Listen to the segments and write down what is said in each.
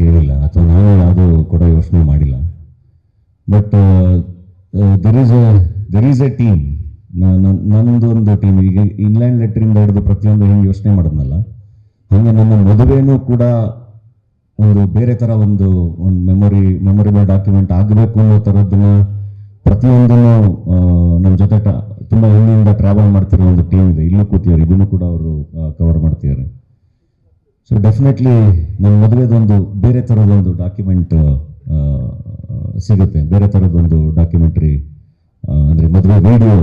ಕೇಳಿಲ್ಲ. ಅಥವಾ ನಾನು ಯಾವುದು ಕೂಡ ಯೋಚನೆ ಮಾಡಿಲ್ಲ. But there is a there is a team ನನ್ನದು ಒಂದು ಟೀಮ್ ಈಗ ಇನ್ಲ್ಯಾಂಡ್ ಲೆಟ್ರಿಂದ ಹಿಡಿದು ಪ್ರತಿಯೊಂದು ಹೆಂಗೆ ಯೋಚನೆ ಮಾಡಿದ್ನಲ್ಲ. ಹಾಗೆ ನನ್ನ ಮದುವೆನೂ ಕೂಡ ಒಂದು ಬೇರೆ ಥರ ಒಂದು ಒಂದು ಮೆಮೊರಿ ಮೆಮೊರಿಬಲ್ ಡಾಕ್ಯುಮೆಂಟ್ ಆಗಬೇಕು ಅನ್ನೋ ಥರದ್ದನ್ನು ಪ್ರತಿಯೊಂದನ್ನು ನಮ್ಮ ಜೊತೆ ತುಂಬ ಹಿಂದಿನಿಂದ ಟ್ರಾವೆಲ್ ಮಾಡ್ತಿರೋ ಒಂದು ಟೀಮ್ ಇದೆ. ಇಲ್ಲೂ ಕೂತಿದ್ದಾರೆ. ಇದನ್ನು ಕೂಡ ಅವರು ಕವರ್ ಮಾಡ್ತಿದ್ದಾರೆ. ಸೊ ಡೆಫಿನೆಟ್ಲಿ ನನ್ನ ಮದುವೆದೊಂದು ಬೇರೆ ಥರದೊಂದು ಡಾಕ್ಯುಮೆಂಟ್ ಸಿಗುತ್ತೆ. ಬೇರೆ ಥರದೊಂದು ಡಾಕ್ಯುಮೆಂಟ್ರಿ ಅಂದರೆ ಮದುವೆ ವಿಡಿಯೋ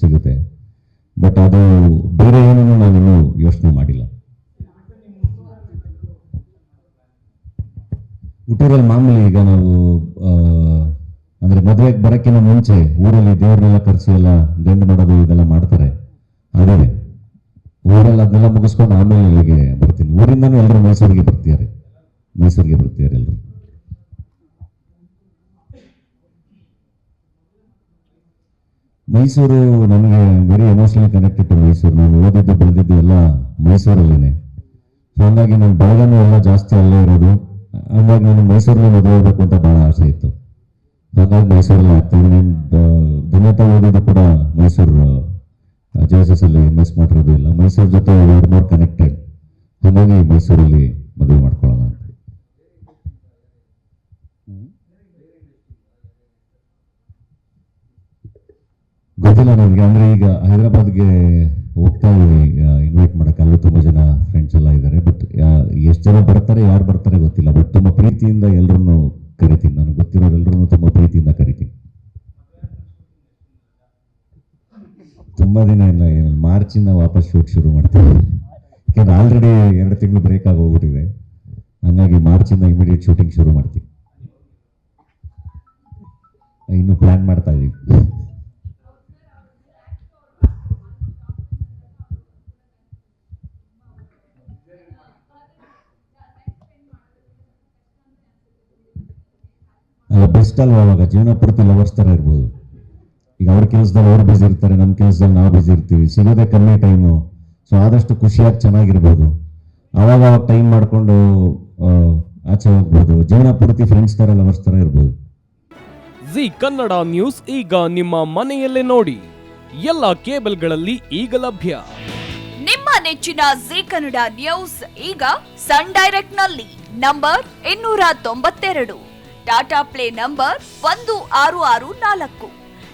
ಸಿಗುತ್ತೆ. ಬಟ್ ಅದು ಬೇರೆ ಏನನ್ನು ನಾನು ಯೋಚನೆ ಮಾಡಿಲ್ಲ. ಹುಟ್ಟೂರಲ್ಲಿ ಮಾಮೂಲಿ ಈಗ ನಾವು ಅಂದರೆ ಮದುವೆಗೆ ಬರೋಕ್ಕಿಂತ ಮುಂಚೆ ಊರಲ್ಲಿ ದೇವ್ರನ್ನೆಲ್ಲ ಕರೆಸಿ ಎಲ್ಲ ಗಂಡು ಮಾಡೋದು ಇದೆಲ್ಲ ಮಾಡ್ತಾರೆ. ಅದೇನೆ ಊರಲ್ಲಿ ಅದನ್ನೆಲ್ಲ ಮುಗಿಸ್ಕೊಂಡು ಆಮೇಲೆ ಇಲ್ಲಿಗೆ ಬರ್ತೀನಿ. ಊರಿಂದನೂ ಎಲ್ಲರೂ ಮೈಸೂರಿಗೆ ಬರ್ತಿದ್ದಾರೆ. ಮೈಸೂರಿಗೆ ಬರ್ತಿದ್ದಾರೆ ಎಲ್ಲರೂ ಮೈಸೂರು ನನಗೆ very emotionally connected to Mysuru. ನಾನು ಓದಿದ್ದು, ಬೆಳೆದಿದ್ದು ಎಲ್ಲ ಮೈಸೂರಲ್ಲೇ ಸೊ ಹಂಗಾಗಿ ನನ್ನ ಬಳಗನೂ ಎಲ್ಲ ಜಾಸ್ತಿ ಅಲ್ಲೇ ಇರೋದು. ಹಂಗಾಗಿ ನಾನು ಮೈಸೂರಲ್ಲಿ ಮದುವೆ ಅಂತ ಭಾಳ ಆಸೆ ಇತ್ತು. ಹಾಗಾಗಿ ಮೈಸೂರಲ್ಲಿ ಆಗ್ತೀನಿ ನಾನು ಧನ್ಯತಾ ಓದಿದ್ದು ಕೂಡ Mysuru J S S miss ಮಾಡಿರೋದು ಇಲ್ಲ. ಮೈಸೂರು ಜೊತೆ ವೇರ್ ಮೋರ್ ಕನೆಕ್ಟೆಡ್ ಹಾಗಾಗಿ ಮೈಸೂರಲ್ಲಿ ಮದುವೆ ಮಾಡ್ಕೊಳ್ಳೋಣ ಅಂತ ಗೊತ್ತಿಲ್ಲ ನನಗೆ ಅಂದ್ರೆ ಈಗ ಹೈದರಾಬಾದ್ಗೆ ಹೋಗ್ತಾ ಇದ್ದೀನಿ. ಇನ್ವೈಟ್ ಮಾಡಕ್ಕೆ. ಅಲ್ಲೂ ತುಂಬ ಜನ ಫ್ರೆಂಡ್ಸ್ ಎಲ್ಲ ಇದ್ದಾರೆ. ಬಟ್ ಎಷ್ಟು ಜನ ಬರ್ತಾರೆ, ಯಾರು ಬರ್ತಾರೆ ಗೊತ್ತಿಲ್ಲ. ಬಟ್ ತುಂಬ ಪ್ರೀತಿಯಿಂದ ಎಲ್ಲರನ್ನು ಕರಿತೀನಿ. ನನಗೆ ಗೊತ್ತಿರೋರು ಎಲ್ಲರೂ ತುಂಬ ಪ್ರೀತಿಯಿಂದ ಕರಿತೀನಿ ದಿನ ಇಲ್ಲ ಏನು ಮಾರ್ಚಿಂದ ವಾಪಸ್ ಶೂಟ್ ಶುರು ಮಾಡ್ತೀವಿ. ಯಾಕೆಂದ್ರೆ ಆಲ್ರೆಡಿ ಎರಡು ತಿಂಗಳು ಬ್ರೇಕ್ ಆಗಿ ಹೋಗ್ಬಿಟ್ಟಿದೆ ಹಂಗಾಗಿ ಮಾರ್ಚಿಂದ ಇಮಿಡಿಯೇಟ್ ಶೂಟಿಂಗ್ ಶುರು ಮಾಡ್ತೀವಿ. ಇನ್ನು ಪ್ಲ್ಯಾನ್ ಮಾಡ್ತಾ ಇದ್ದೀವಿ ಅಲ್ಲ ಬೆಸ್ಟ್ ಅಲ್ವಾ ಅವಾಗ? ಜೀವನ ಪೂರ್ತಿ ಲವರ್ಸ್ ಥರ ಇರ್ಬೋದು. ಈಗ ಅವ್ರ ಕೆಲಸದಲ್ಲಿ ಅವ್ರು ಬ್ಯುಸಿ ಇರ್ತಾರೆ ನಮ್ಮ ಕೆಲಸದಲ್ಲಿ ನಾವು ಬ್ಯುಸಿ ಇರ್ತೀವಿ. ಸಿಗೋದೇ ಕಮ್ಮಿ ಟೈಮು ಸೊ ಆದಷ್ಟು ಖುಷಿಯಾಗಿ ಚೆನ್ನಾಗಿರ್ಬೋದು. ಅವಾಗ ಅವಾಗ ಟೈಮ್ ಮಾಡಿಕೊಂಡು ಆಚೆ ಹೋಗ್ಬೋದು. ಜೀವನ ಪೂರ್ತಿ ಫ್ರೆಂಡ್ಸ್ ಥರ ಲವರ್ಸ್ ಥರ ಇರ್ಬೋದು. ಜಿ ಕನ್ನಡ ನ್ಯೂಸ್ ಈಗ ನಿಮ್ಮ ಮನೆಯಲ್ಲೇ ನೋಡಿ. ಎಲ್ಲ ಕೇಬಲ್ಗಳಲ್ಲಿ ಈಗ ಲಭ್ಯ. ನಿಮ್ಮ ನೆಚ್ಚಿನ ಜಿ ಕನ್ನಡ ನ್ಯೂಸ್ ಈಗ ಸನ್ ಡೈರೆಕ್ಟ್ನಲ್ಲಿ. ನಂಬರ್ ಇನ್ನೂರ ತೊಂಬತ್ತೆರಡು. ಟಾಟಾ ಪ್ಲೇ ನಂಬರ್ ಒಂದು ಆರು ಆರು ನಾಲ್ಕು.